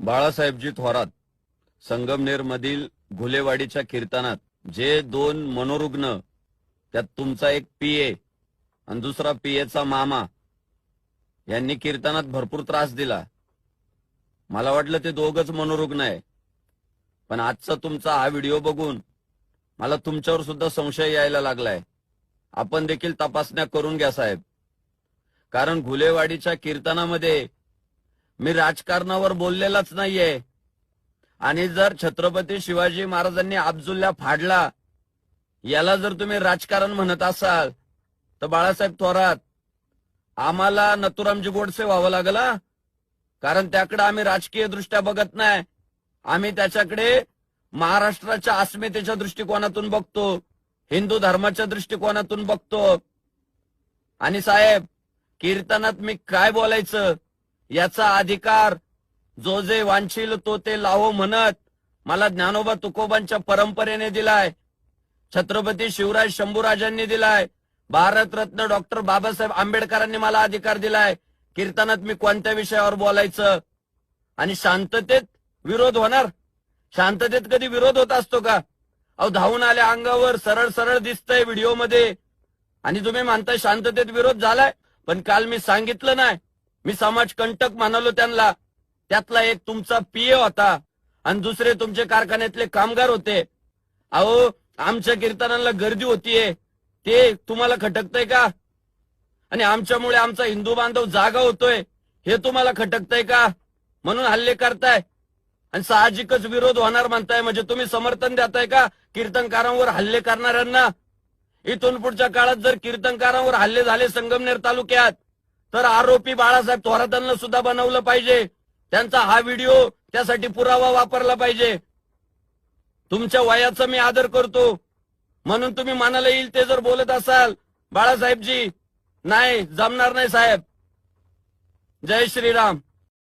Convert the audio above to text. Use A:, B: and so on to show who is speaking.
A: बाळासाहेबजी थोरात संगमनेर मधील घुलेवाडीच्या कीर्तनात जे दोन मनोरुग्ण त्यात तुमचा एक पीए आणि दुसरा पीएचा मामा यांनी कीर्तनात भरपूर त्रास दिला. मला वाटलं ते दोघच मनोरुग्ण आहे. पण आजचा तुमचा हा व्हिडिओ बघून मला तुमच्यावर सुद्धा संशय यायला लागलाय. आपण देखील तपासण्या करून घ्या साहेब. कारण घुलेवाडीच्या कीर्तनामध्ये मी राजकारणावर बोललेलाच नाहीये. आणि जर छत्रपती शिवाजी महाराजांनी अब्जुल्ला फाडला याला जर तुम्ही राजकारण म्हणत असाल तर बाळासाहेब थोरात आम्हाला नथुरामजी गोडसे व्हावं लागला कारण त्याकडे आम्ही राजकीय दृष्ट्या बघत नाही. आम्ही त्याच्याकडे महाराष्ट्राच्या अस्मितेच्या दृष्टिकोनातून बघतो हिंदू धर्माच्या दृष्टिकोनातून बघतो. आणि साहेब कीर्तनात मी काय बोलायचं? याचा अधिकार जो जे वांछील तो ते लावो म्हणत मला ज्ञानोबा तुकोबांच्या परंपरेने दिलाय. छत्रपती शिवराज शंभूराजांनी दिलाय. भारतरत्न डॉक्टर बाबासाहेब आंबेडकरांनी मला अधिकार दिलाय. कीर्तनात मी कोणत्या विषयावर बोलायचं? आणि शांततेत विरोध होणार? शांततेत कधी विरोध होत असतो का? अहो धावून आल्या अंगावर सरळ सरळ दिसतंय व्हिडिओमध्ये. आणि तुम्ही म्हणताय शांततेत विरोध झालाय पण काल मी सांगितलं नाही. मी समाज कंटक मानलो त्यांना. त्यातला एक तुमचा पीए होता आणि दुसरे तुमचे कारखान्यातले कामगार होते. अहो आमच्या कीर्तनाला गर्दी होतीये. ते तुम्हाला खटकतय का? आणि आमच्यामुळे आमचा हिंदू बांधव जागा होतोय. हे तुम्हाला खटकतय का? म्हणून हल्ले करताय. आणि साहजिकच विरोध होणार म्हणताय. म्हणजे तुम्ही समर्थन देताय का कीर्तनकारांवर हल्ले करणाऱ्यांना? इथून पुढच्या काळात जर कीर्तनकारांवर हल्ले झाले संगमनेर तालुक्यात तर आरोपी बाळासाहेब थोरातांना सुद्धा बनवलं पाहिजे. त्यांचा हा व्हिडिओ त्यासाठी पुरावा वापरला पाहिजे. तुमच्या वयाचा मी आदर करतो. म्हणून तुम्ही मनाला येईल ते जर बोलत असाल बाळासाहेबजी नाही जमणार नाही साहेब. जय श्रीराम.